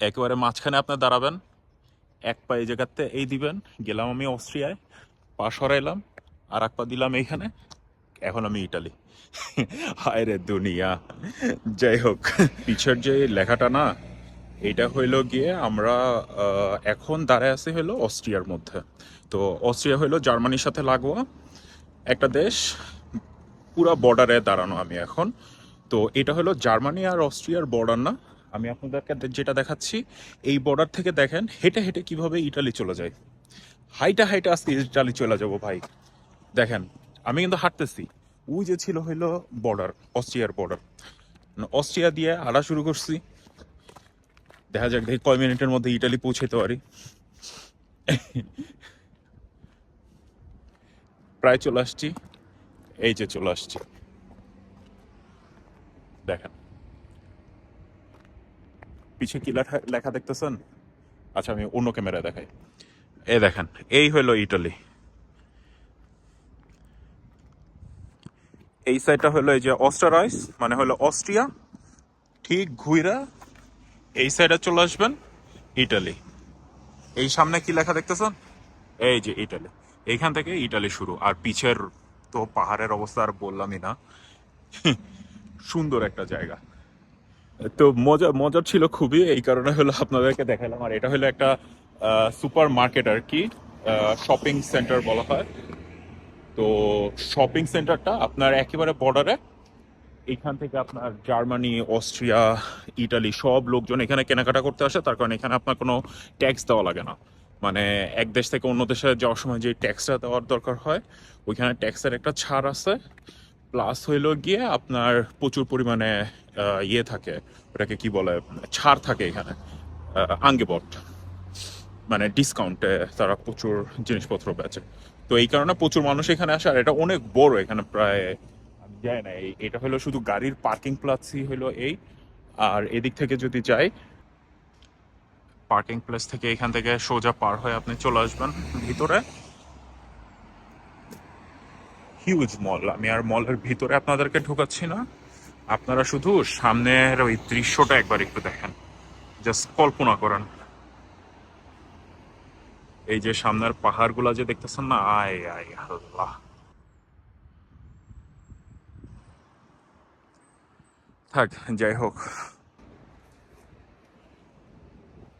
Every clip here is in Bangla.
একেবারে মাঝখানে আপনার দাঁড়াবেন, এক পা এই জায়গাতে এই দিবেন, গেলাম আমি অস্ট্রিয়ায়, পা সরাইলাম, আর এক পা দিলাম এইখানে, এখন আমি ইটালি। হায় রে দুনিয়া। যাই হোক, পিছের যে লেখাটা না, এটা হইল গিয়ে আমরা এখন দাঁড়ায় আছি হইল অস্ট্রিয়ার মধ্যে। তো অস্ট্রিয়া হইল জার্মানির সাথে লাগোয়া, একটা দেশ, পুরা বর্ডারে দাঁড়ানো আমি এখন। তো এটা হলো জার্মানি আর অস্ট্রিয়ার বর্ডার না আমি আপনাদেরকে যেটা দেখাচ্ছি, এই বর্ডার থেকে দেখেন, হেঁটে হেঁটে কীভাবে ইটালি চলে যায়। হাইটা হাইটা আজকে ইটালি চলে যাব ভাই। দেখেন, আমি কিন্তু হাঁটতেছি। ওই যে ছিল হইল বর্ডার অস্ট্রিয়ার বর্ডার অস্ট্রিয়া দিয়ে হাঁটা শুরু করছি। দেখা যাক, দেখি কয় মিনিটের মধ্যে ইটালি পৌঁছাতে পারি। প্রায় চলে আসছি। এই যে চলে আসছি। দেখেন। পিছে কি লেখা লেখা দেখতেছেন? আচ্ছা আমি অন্য ক্যামেরা দেখাই। এ দেখেন এই হলো ইটালি। এই সাইডটা হলো এই যে অস্টারাইস মানে হলো অস্ট্রিয়া। ঠিক ঘুইরা এই সাইডে চলে আসবেন ইটালি। এই সামনে কি লেখা দেখতেছেন? এই যে ইটালি। এইখান থেকে ইটালি শুরু। আর পিছের তো পাহাড়ের অবস্থা আর বললামই না। সুন্দর একটা জায়গা। তো মজা, মজার ছিল খুবই, এই কারণে হলো আপনাদেরকে দেখালাম। আর এটা হলো একটা সুপার মার্কেট আর কি শপিং সেন্টার বলা হয়। তো শপিং সেন্টারটা আপনার একেবারে বর্ডারে। এখান থেকে আপনার জার্মানি, অস্ট্রিয়া, ইটালি সব লোকজন এখানে কেনাকাটা করতে আসে, তার কারণে এখানে আপনার কোনো ট্যাক্স দেওয়া লাগে না। মানে এক দেশ থেকে অন্য দেশে যাওয়ার সময় যে ট্যাক্সটা দেওয়ার দরকার হয়, ওইখানে ট্যাক্সের একটা ছাড় আছে। প্লাস হইল গিয়ে আপনার প্রচুর পরিমাণে ইয়ে থাকে, ওটাকে কি বলে, ছাড় থাকে এখানে আঙ্গেবট। মানে ডিসকাউন্টে তারা প্রচুর জিনিসপত্র বেচে। তো এই কারণে প্রচুর মানুষ এখানে আসে, আর এটা অনেক বড়, এখানে প্রায় আমি জানি না এটা হলো শুধু গাড়ির পার্কিং প্লাসই হলো এই। আর এদিক থেকে যদি যাই পার্কিং প্লেস থেকে এখান থেকে সোজা পার হয়ে আপনি চলে আসবেন ভিতরে। হিউজ মল আমি আর মলের ভিতরে আপনাদেরকে ঢোকাচ্ছি না। আপনারা শুধু সামনের ওই দৃশ্যটা একবার একটু দেখেন। জাস্ট কল্পনা করেন। এই যে সামনের পাহাড়গুলা যে দেখতেছেন না, আয় আয়, আল্লাহ। থাক, যাই হোক।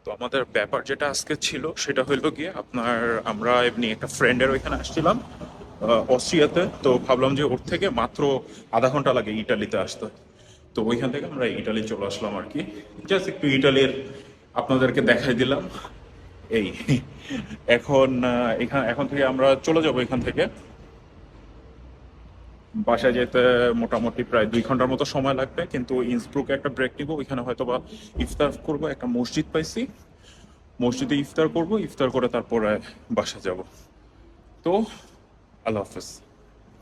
তো আমাদের ব্যাপার যেটা আজকে ছিল, সেটা হইল গিয়ে আপনার, আমরা এমনি একটা ফ্রেন্ডের ওইখানে আসছিলাম। অস্ট্রিয়াতে। তো ভাবলাম যে ওর থেকে মাত্র আধা ঘণ্টা লাগে ইটালিতে আসতে। তো ওইখান থেকে আমরা ইটালি চলে আসলাম আর কি। জাস্ট একটু ইটালির আপনাদেরকে দেখাই দিলাম। এই, এখন এখান, এখন থেকে আমরা চলে যাব এখান থেকে। বাসায় যেতে মোটামুটি প্রায় দুই ঘণ্টার মতো সময় লাগবে, কিন্তু ইন্সব্রুকে একটা ব্রেক নিব। ওইখানে হয়তো বা ইফতার করব, একটা মসজিদ পাইছি। মসজিদে ইফতার করব, ইফতার করে তারপরে বাসা যাব। তো আল্লাহ হাফেজ